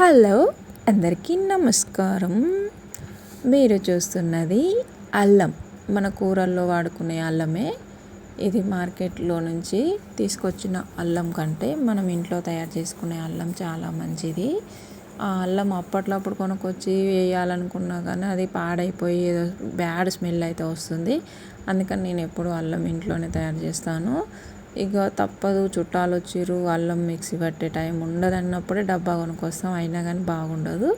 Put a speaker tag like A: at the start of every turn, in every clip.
A: Hello అందరికీ నమస్కారం. మీరు చూస్తున్నది అల్లం. మన కూరల్లో వాడుకునే అల్లమే. ఇది మార్కెట్లో నుంచి తీసుకొచ్చిన అల్లం కంటే మనం ఇంట్లో తయారు చేసుకునే అల్లం చాలా మంచిది. ఆ అల్లం అప్పట్లో అప్పుడు కొనుక్కొచ్చి వేయాలనుకున్నా కానీ అది పాడైపోయి ఏదో బ్యాడ్ స్మెల్ అయితే వస్తుంది. అందుకని నేను ఎప్పుడు అల్లం ఇంట్లోనే తయారు చేస్తాను. ఇక తప్పదు చుట్టాలు వచ్చిర్రు అల్లం మిక్సీ పట్టే టైం ఉండదు అన్నప్పుడే డబ్బా కొనుక్కొస్తాం అయినా కానీ బాగుండదు.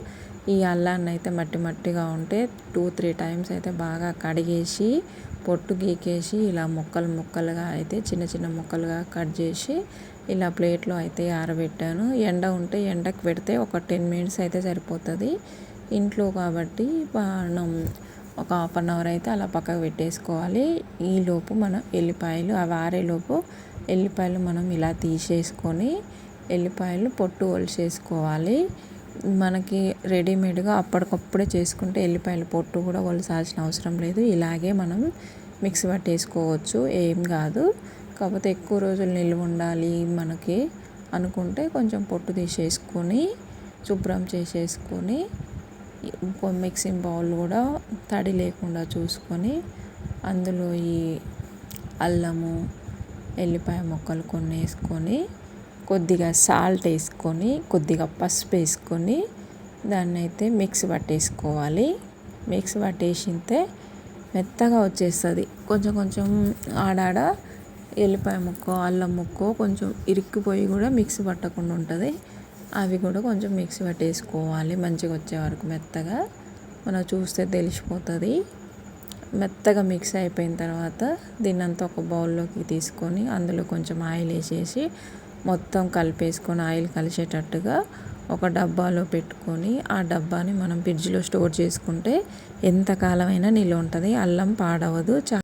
A: ఈ అల్లాన్ని అయితే మట్టి మట్టిగా ఉంటే టూ త్రీ టైమ్స్ అయితే బాగా కడిగేసి పొట్టు గీకేసి ఇలా ముక్కలు ముక్కలుగా అయితే చిన్న చిన్న ముక్కలుగా కట్ చేసి ఇలా ప్లేట్లో అయితే ఆరబెట్టాను. ఎండ ఉంటే ఎండకు పెడితే ఒక టెన్ మినిట్స్ అయితే సరిపోతుంది. ఇంట్లో కాబట్టి మనం ఒక హాఫ్ అన్ అవర్ అయితే అలా పక్కకు పెట్టేసుకోవాలి. ఈలోపు మనం ఎల్లిపాయలు అవి ఆరేలోపు ఎల్లిపాయలు మనం ఇలా తీసేసుకొని ఎల్లిపాయలు పొట్టు ఒలిసేసుకోవాలి మనకి రెడీమేడ్గా అప్పటికప్పుడే చేసుకుంటే ఎల్లిపాయలు పొట్టు కూడా ఒలిసాల్సిన అవసరం లేదు. ఇలాగే మనం మిక్సీ పట్టేసుకోవచ్చు. ఏం కాదు. కాకపోతే ఎక్కువ రోజులు నిల్వ ఉండాలి మనకి అనుకుంటే కొంచెం పొట్టు తీసేసుకొని శుభ్రం చేసేసుకొని మిక్సింగ్ బౌల్ కూడా తడి లేకుండా చూసుకొని అందులో ఈ అల్లము ఎల్లిపాయ ముక్కలు కొన్ని వేసుకొని కొద్దిగా సాల్ట్ వేసుకొని కొద్దిగా పసుపు వేసుకొని దాన్ని అయితే మిక్స్ పట్టేసుకోవాలి. మిక్స్ పట్టేసితే మెత్తగా వచ్చేస్తుంది. కొంచెం కొంచెం ఆడాడ ఎల్లిపాయ ముక్క అల్లం ముక్క కొంచెం ఇరుక్కుపోయి కూడా మిక్స్ పట్టకుండా ఉంటుంది. అవి కూడా కొంచెం మిక్సీ పట్టేసుకోవాలి. మంచిగా వచ్చే వరకు మెత్తగా. మనం చూస్తే తెలిసిపోతుంది. మెత్తగా మిక్స్ అయిపోయిన తర్వాత దీన్నంతా ఒక బౌల్లోకి తీసుకొని అందులో కొంచెం ఆయిల్ వేసేసి మొత్తం కలిపేసుకొని ఆయిల్ కలిసేటట్టుగా ఒక డబ్బాలో పెట్టుకొని ఆ డబ్బాని మనం ఫ్రిడ్జ్లో స్టోర్ చేసుకుంటే ఎంతకాలమైనా నిల్వ ఉంటుంది. అల్లం పాడవదు. చా